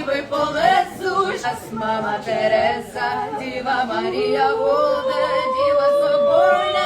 співи полезуть. Нас мама Тереза, Діва Марія буде, Діва соборне,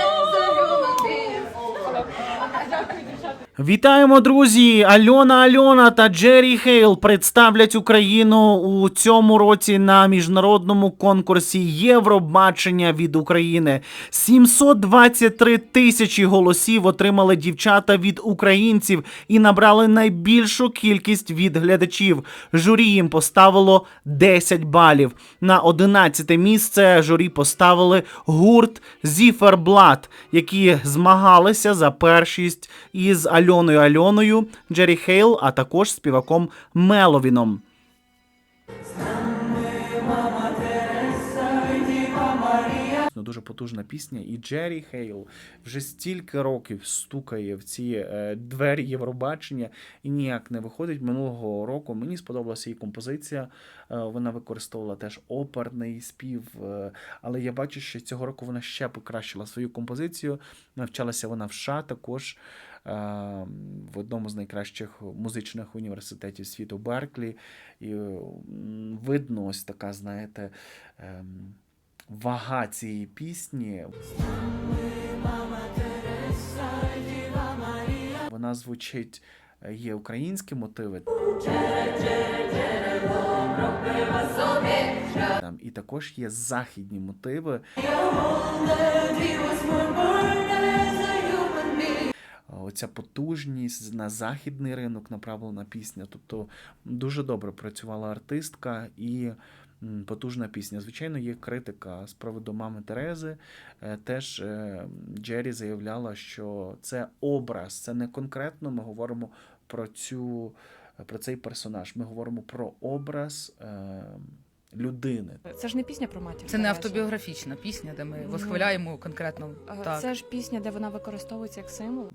Вітаємо, друзі! Альона Альона та Джері Хейл представлять Україну у цьому році на міжнародному конкурсі Євробачення від України. 723 тисячі голосів отримали дівчата від українців і набрали найбільшу кількість від глядачів. Журі їм поставило 10 балів. На 11 місце журі поставили гурт Зіферблат, які змагалися за першість із Альоною Альоною, Джері Хейл, а також співаком Меловіном. Дуже потужна пісня, і Джері Хейл вже стільки років стукає в ці е, двері Євробачення і ніяк не виходить. Минулого року мені сподобалася її композиція. Е, вона використовувала теж оперний спів, е, але я бачу, що цього року вона ще покращила свою композицію. Навчалася вона в США також. В одному з найкращих музичних університетів світу Берклі, і видно ось така, знаєте, ем, вага цієї пісні. Вона звучить, е, є українські мотиви. Там, і також є західні мотиви. Оця потужність на західний ринок направлена пісня. Тобто дуже добре працювала артистка і потужна пісня. Звичайно, є критика з приводу мами Терези. Е, Теж е, Джері заявляла, що це образ, це не конкретно. Ми говоримо про цю про цей персонаж. Ми говоримо про образ е, людини. Це ж не пісня про матір. Це не автобіографічна пісня, де ми Ну. восхваляємо конкретно так. Це ж пісня, де вона використовується як символ.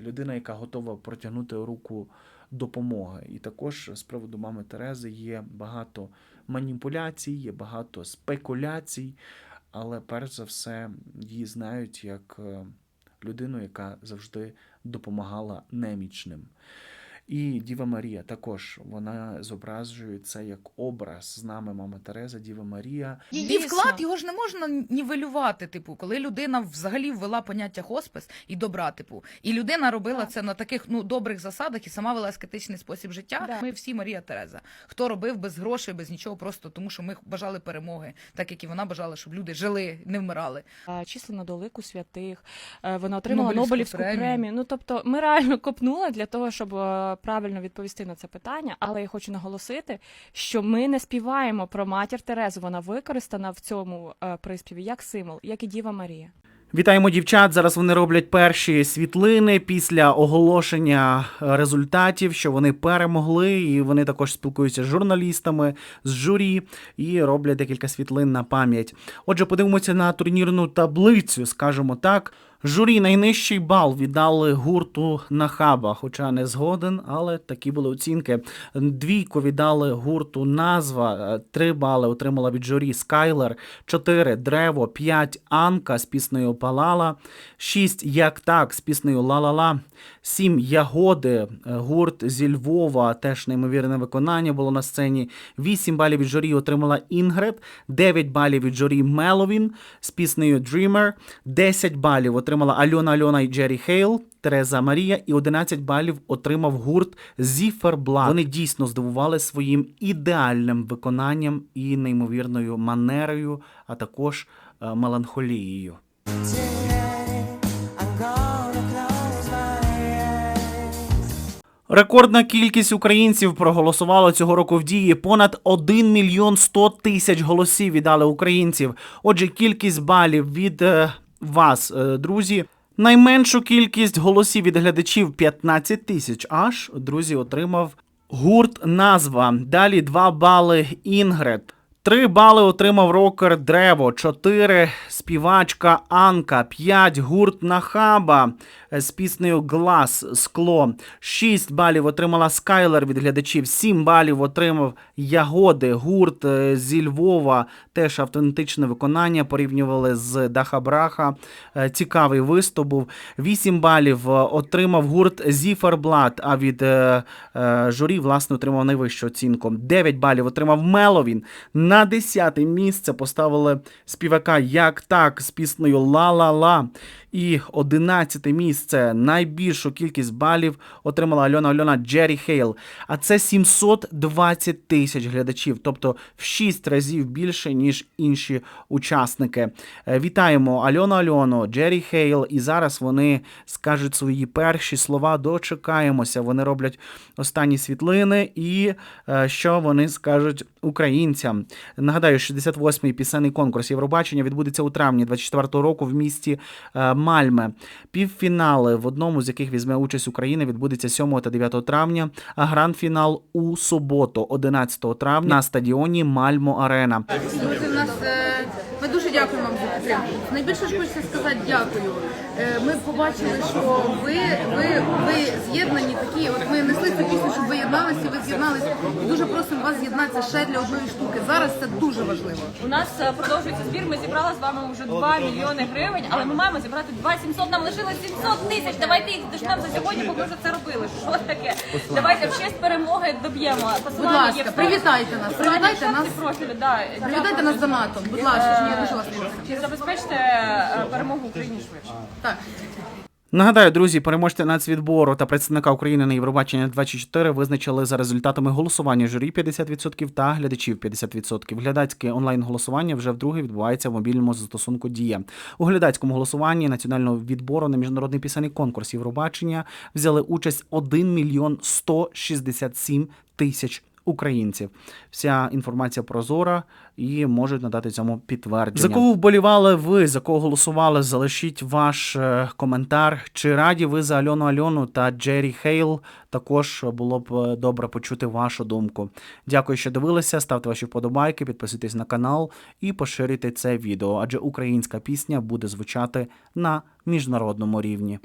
людина, яка готова протягнути руку допомоги. І також з приводу мами Терези є багато маніпуляцій, є багато спекуляцій, але перш за все її знають як е, людину, яка завжди допомагала немічним. І Діва Марія також вона зображує це як образ з нами мама Тереза, Діва Марія. Її вклад його ж не можна нівелювати. Типу, коли людина взагалі ввела поняття хоспис і добра, типу, і людина робила Так. це на таких ну добрих засадах і сама вела аскетичний спосіб життя. Да. Ми всі Марія Тереза. Хто робив без грошей, без нічого, просто тому що ми бажали перемоги, так як і вона бажала, щоб люди жили, не вмирали. А, Числено до лику святих. Е, Вона отримала Нобелівську Нобелівську премію. премію. Ну тобто, ми реально копнули для того, щоб е, правильно відповісти на це питання. Але я хочу наголосити, що ми не співаємо про матір Терезу. Вона використана в цьому е, приспіві як символ, як і Діва Марія. Вітаємо дівчат. Зараз вони роблять перші світлини після оголошення е, результатів, що вони перемогли, і вони також спілкуються з журналістами, з журі і роблять декілька світлин на пам'ять. Отже, подивимося на турнірну таблицю, скажімо так. Журі найнижчий бал віддали гурту Нахаба, хоча не згоден, але такі були оцінки. Двійку віддали гурту Назва, е, три бали отримала від журі Скайлер, чотири Древо, п'ять Анка з піснею Палала, шість Як так з піснею Ла-ла-ла, сім Ягоди, е, гурт зі Львова, теж неймовірне виконання було на сцені. Вісім балів від журі отримала Інгрид, дев'ять балів від журі Меловін з піснею Dreamer, 10 балів отримала Альона Альона і Джері Хейл. Тереза Марія і 11 балів отримав гурт Зіферблат. Вони дійсно здивували своїм ідеальним виконанням і неймовірною манерою, а також е, меланхолією. Рекордна кількість українців проголосувало цього року в дії. Понад 1 мільйон 100 тисяч голосів віддали українців. Отже, кількість балів від е, вас, е, друзі. Найменшу кількість голосів від глядачів 15 тисяч. Аж друзі отримав гурт назва. Далі 2 бали Інгрид. Три бали отримав рокер Древо, чотири співачка Анка, п'ять гурт Нахаба з піснею Глас Скло. Шість балів отримала Скайлер від глядачів. Сім балів отримав Ягоди, гурт е, зі Львова. Теж автентичне виконання. Порівнювали з Даха Браха. Е, Цікавий виступ був. Вісім балів е, отримав гурт Зіферблат, а від журі, власне, отримав найвищу оцінку. 9 балів отримав Меловін. На 10 місце поставили співака Як так з піснею Ла-ла-ла. І 11 місце найбільшу кількість балів отримала Альона Альона Джері Хейл. А це 720 тисяч глядачів, тобто в 6 разів більше, ніж інші учасники. Е, Вітаємо Альону Альону, Джері Хейл. І зараз вони скажуть свої перші слова. Дочекаємося. Вони роблять останні світлини, і е, що вони скажуть українцям. Нагадаю, 68-й пісенний конкурс Євробачення відбудеться у травні 24-го року в місті е, Мальме. Півфінали, в одному з яких візьме участь Україна, відбудеться 7 та 9 травня, а гранд-фінал у суботу, 11 травня, на стадіоні Мальмо Арена. Друзі, в нас е, дякуємо вам за підтримку. Найбільше ж хочеться сказати дякую. Е, Ми побачили, що ви, ви, ви з'єднані такі. От ми несли цю пісню, щоб ви єдналися, ви з'єдналися. Дуже просимо вас з'єднатися ще для одної штуки. Зараз це дуже важливо. У нас е, продовжується збір. Ми зібрали з вами вже 2 мільйони гривень, але ми маємо зібрати 2 700. Нам лишилось 700 тисяч. Давайте їх дожнемо за сьогодні, бо ми вже це робили. Що таке? Давайте в честь перемоги доб'ємо. Посилання ласка, є в привітайте нас, привітайте Посилання нас. шапці профілю. Да. Привітайте нас донатом. Будь ласка, я дуже вас. Чи забезпечте е, перемогу Україні швидше? Так. Нагадаю, друзі, переможця нацвідбору та представника України на Євробачення 24 визначили за результатами голосування журі 50% та глядачів 50%. Глядацьке онлайн-голосування вже вдруге відбувається в мобільному застосунку Дія. У глядацькому голосуванні національного відбору на міжнародний пісенний конкурс Євробачення взяли участь 1 мільйон 167 тисяч українців. Вся інформація прозора і можуть надати цьому підтвердження. За кого вболівали ви, за кого голосували? Залишіть ваш е, коментар. Чи раді ви за Альону Альону та Джері Хейл? Також було б е, добре почути вашу думку. Дякую, що дивилися. Ставте ваші вподобайки, підписуйтесь на канал і поширюйте це відео, адже українська пісня буде звучати на міжнародному рівні.